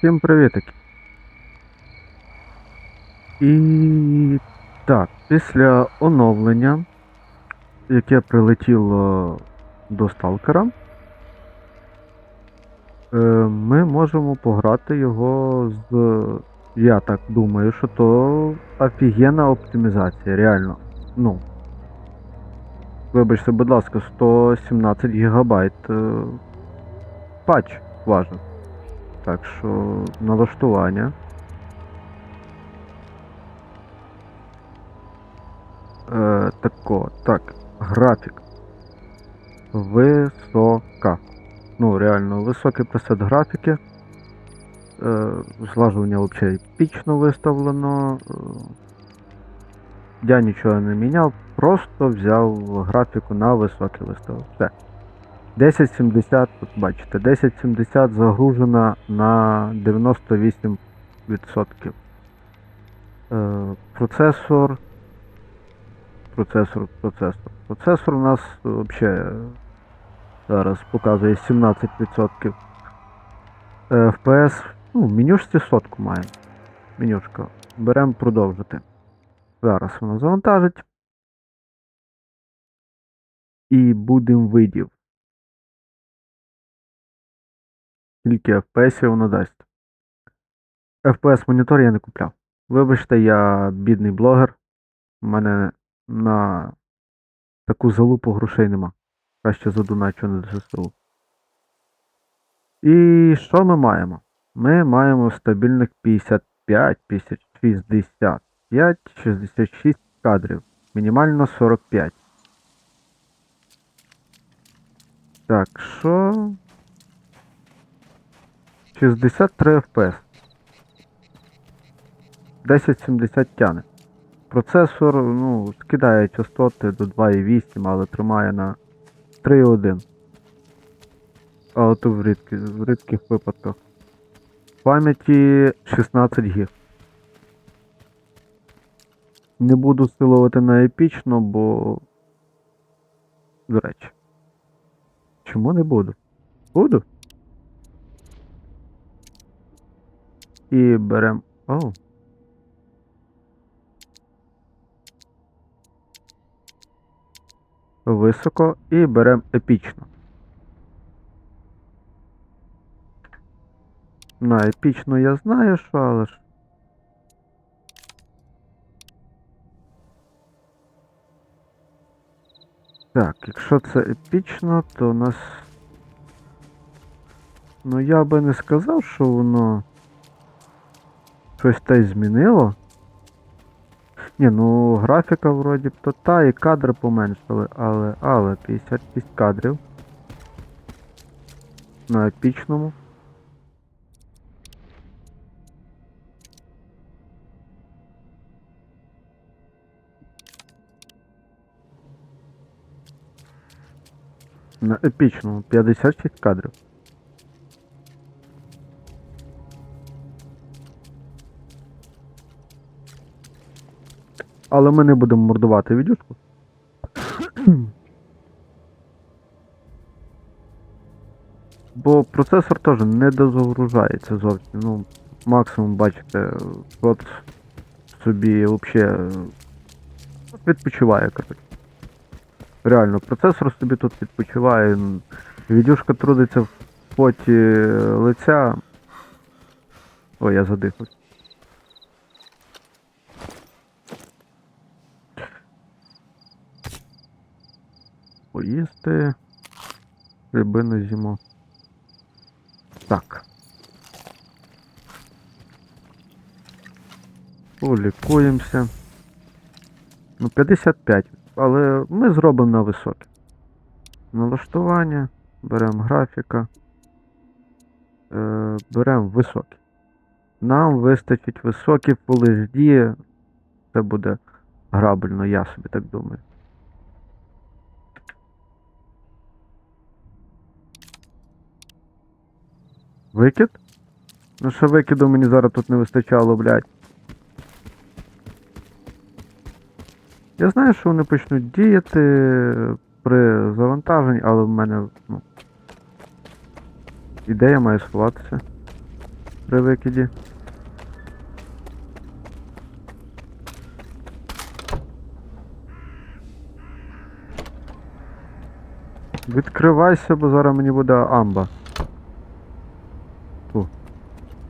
Всім привітики. І так, після оновлення, яке прилетіло до сталкера, е, ми можемо пограти його з. Я так думаю, що то офігенна оптимізація, реально. Ну. Вибачте, будь ласка, 117 гігабайт е, патч важен. Так що налаштування. Е, тако, так, графік. Висока. Ну, реально, високий пресет графіки. Е, злажування взагалі епічно виставлено. Е, я нічого не міняв, просто взяв графіку на високий виставив. Все. 1070, тут бачите, 1070 загружена на 98%. Е, процесор. Процесор, процесор. Процесор у нас взагалі зараз показує 17%. Е, FPS, ну, менюшці сотку має. Менюшка. Беремо продовжити. Зараз воно завантажить. І будемо видів. Скільки FPS воно дасть. FPS монітор я не купляв. Вибачте, я бідний блогер. У мене на таку залупу грошей нема. Краще задоначу на ЗСУ. І що ми маємо? Ми маємо стабільних 55, 50, 65, 66 кадрів. Мінімально 45. Так, що? 63 FPS. 1070 тяне. Процесор, ну, скидає частоти до 2,8, але тримає на 3,1. Але то в, рідкі, в рідких випадках. Пам'яті 16 гіг. Не буду силувати на епічно, бо. До речі. Чому не буду? Буду. І берем. Оу. Високо і берем епічно. На епічно я знаю, що, але ж. Так, якщо це епічно, то у нас. Ну я би не сказав, що воно щось те й змінило. Ні, ну графіка вроді б то та і кадри поменшили, але, але 56 кадрів. На епічному. На епічному 56 кадрів. Але ми не будемо мордувати відюшку. Бо процесор теж не дозагружається зовсім. Ну, максимум, бачите, от собі взагалі відпочиває, коротше. Реально, процесор собі тут відпочиває. Відюшка трудиться в поті лиця. Ой, я задихався. Поїсти. Рибину з'їмо. Так. Полікуємося. Ну, 55. Але ми зробимо на високе. Налаштування. Беремо графіка. Е, беремо високі. Нам вистачить високі Full HD. Це буде грабельно, я собі так думаю. Викид? Ну що викиду мені зараз тут не вистачало, блядь. Я знаю, що вони почнуть діяти при завантаженні, але в мене, ну. Ідея має сховатися. при викиді. Відкривайся, бо зараз мені буде амба.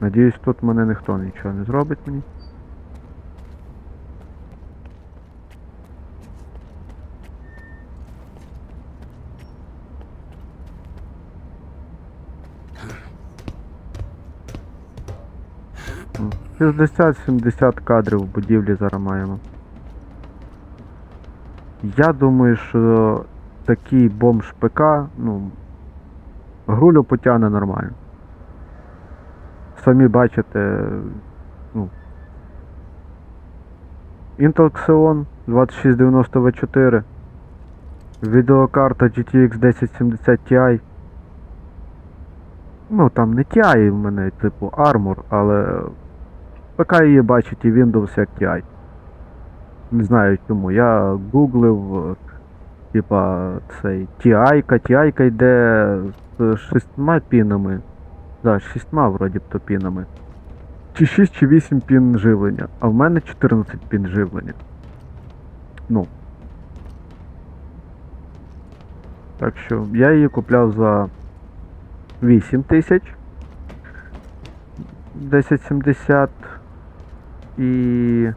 Надіюсь, тут мене ніхто нічого не зробить мені. М, 60-70 кадрів в будівлі зараз маємо. Я думаю, що такий бомж ПК, ну, грулю потягне нормально. Самі бачите, ну. Intel Xeon 2690 V4. Відеокарта GTX 1070 Ti. Ну там не TI в мене, типу Armor, але ПК її бачить і Windows як TI. Не знаю чому. Я гуглив, типа цей TI-ка, TI-ка йде з шістьма пінами. Да, шістьма вроді б то пінами. Чи 6 чи 8 пін живлення, а в мене 14 пін живлення. Ну. Так що я її купляв за 8 тисяч. 1070 і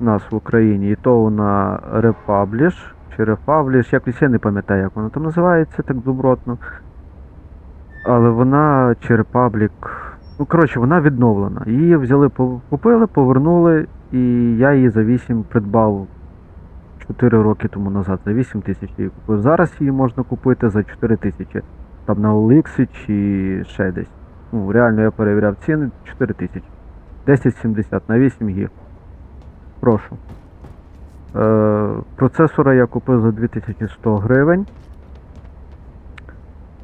нас в Україні. І то вона Republish чи Republish, якось я не пам'ятаю, як вона там називається так добротно. Але вона чи Republic. Ну, коротше, вона відновлена. Її взяли, купили, повернули, і я її за 8 придбав 4 роки тому назад. За 8 тисяч її купив. Зараз її можна купити за 4 тисячі. Там на OLX чи ще десь. Ну, реально я перевіряв ціни 4 тисячі. 1070 на 8 гіг. Прошу. Е, процесора я купив за 2100 гривень.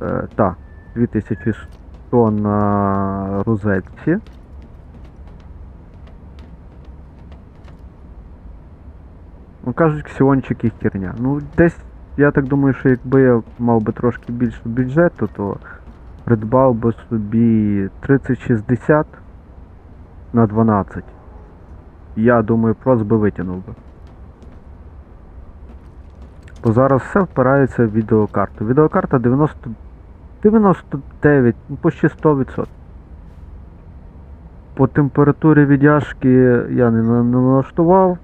Е, так, 2100 на розетці. Ну, кажуть, ксіончики херня. Ну, десь, я так думаю, що якби я мав би трошки більше бюджету, то придбав би собі 3060 на 12. Я думаю, просто би витягнув би. Бо зараз все впирається в відеокарту. Відеокарта 90, 99, ну почти 100%. По температурі віддяжки я не, налаштував.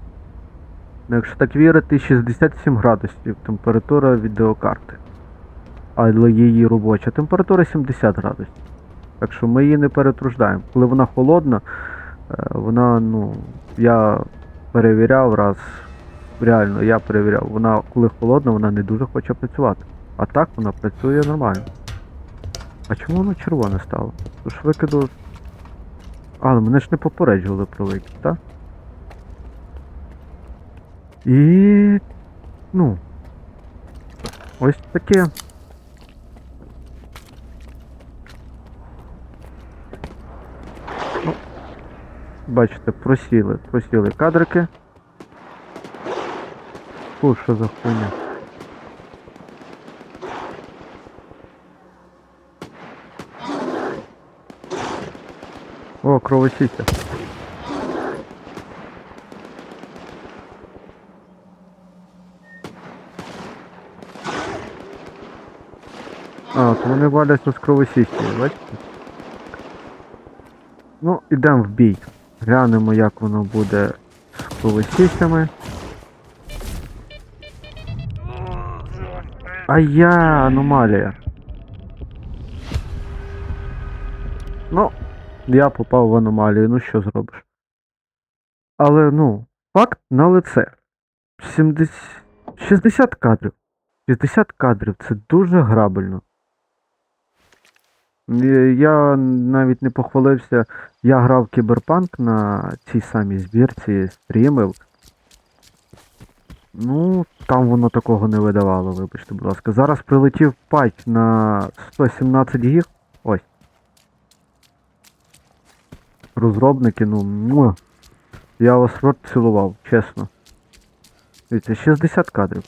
Ну, Якщо так вірити, 67 градусів температура відеокарти. Але її робоча температура 70 градусів. Так що ми її не перетруждаємо. Коли вона холодна, е, вона, ну, я перевіряв раз. Реально, я перевіряв, вона коли холодна, вона не дуже хоче працювати. А так вона працює нормально. А чому воно червоне стало? Тож викиду. А, ну мене ж не попереджували про викид, так? І. Ну. Ось таке. Ну, бачите, просіли, просіли кадрики. Фу, що за хуйня. О, кровосіття. А, то вони валяться з кровосіття, бачите? Ну, ідемо в бій. Глянемо, як воно буде з кровосіттями. А я аномалія. Я попав в аномалію, ну що зробиш? Але ну, факт на лице. 70... 60 кадрів. 60 кадрів це дуже грабельно. Е, Я навіть не похвалився, я грав кіберпанк на цій самій збірці, стрімив. Ну, там воно такого не видавало, вибачте, будь ласка. Зараз прилетів патч на 117 гіг. Ось. Розробники, ну. муа. Я вас рот цілував, чесно. Дивіться, 60 кадрів.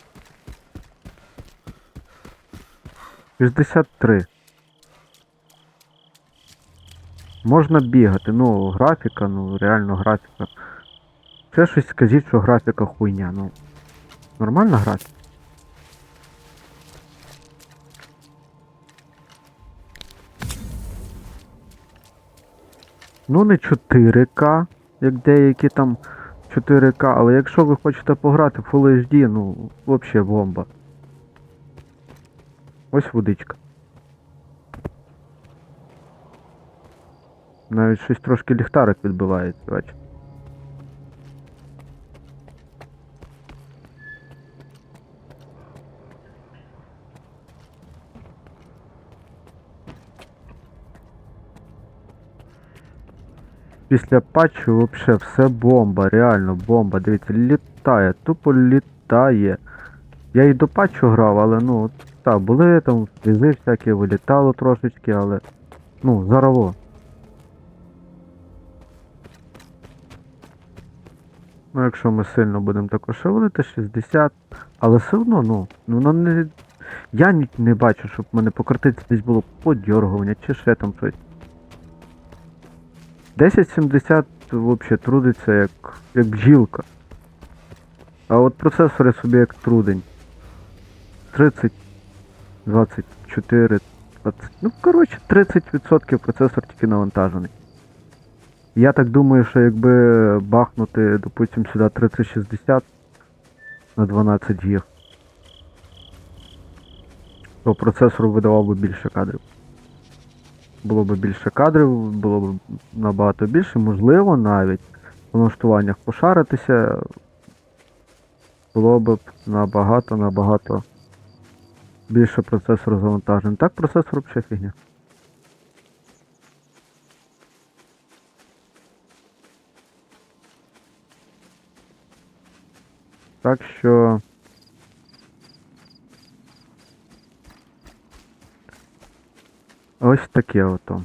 63. Можна бігати, ну, графіка, ну, реально графіка. Ще щось скажіть, що графіка хуйня, ну. Нормальна графіка? Ну, не 4К, як деякі там 4К, але якщо ви хочете пограти в Full HD, ну, взагалі бомба. Ось водичка. Навіть щось трошки ліхтарик відбивається, бачите. Після патчу вообще все бомба, реально бомба. Дивіться, літає, тупо літає. Я і до патчу грав, але ну, так, були там фрізи всякі, вилітало трошечки, але. Ну, зараво. Ну, якщо ми сильно будемо також шевелити, 60. Але все одно, ну, ну воно не. Я не бачу, щоб в мене по картиці десь було подьоргування чи ще там щось. 1070 взагалі трудиться як, як бджілка. А от процесори собі як трудень. 30, 24, 20. Ну, коротше, 30% процесор тільки навантажений. Я так думаю, що якби бахнути, допустим, сюди 3060 на 12 гіг, то процесор видавав би більше кадрів. Було б більше кадрів, було б набагато більше, можливо, навіть в налаштуваннях пошаритися було б набагато, набагато більше процесор завантажений. Так, процесор взагалі фігня. Так що. Ось таке ото.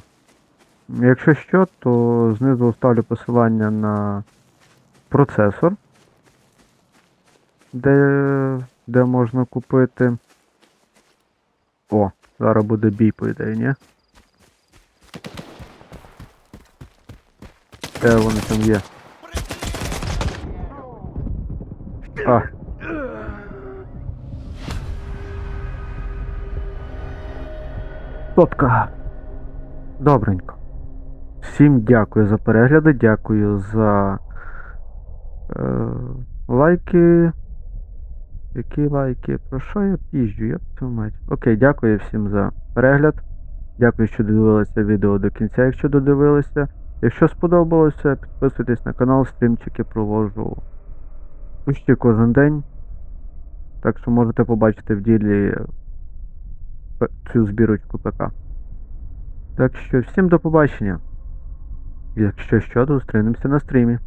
Якщо що, то знизу оставлю посилання на процесор, де, де можна купити. О, зараз буде бій, по ідеї, ні? Де вони там є? А. Топка. Добренько. Всім дякую за перегляди, дякую за е, лайки. Які лайки? Про що я піжджу? Я мать. Окей, дякую всім за перегляд. Дякую, що додивилися відео до кінця, якщо додивилися. Якщо сподобалося, підписуйтесь на канал, стрімчики проводжу почти кожен день. Так що можете побачити в ділі цю збірочку ПК. Так що всім до побачення. Якщо що, то зустрінемося на стрімі.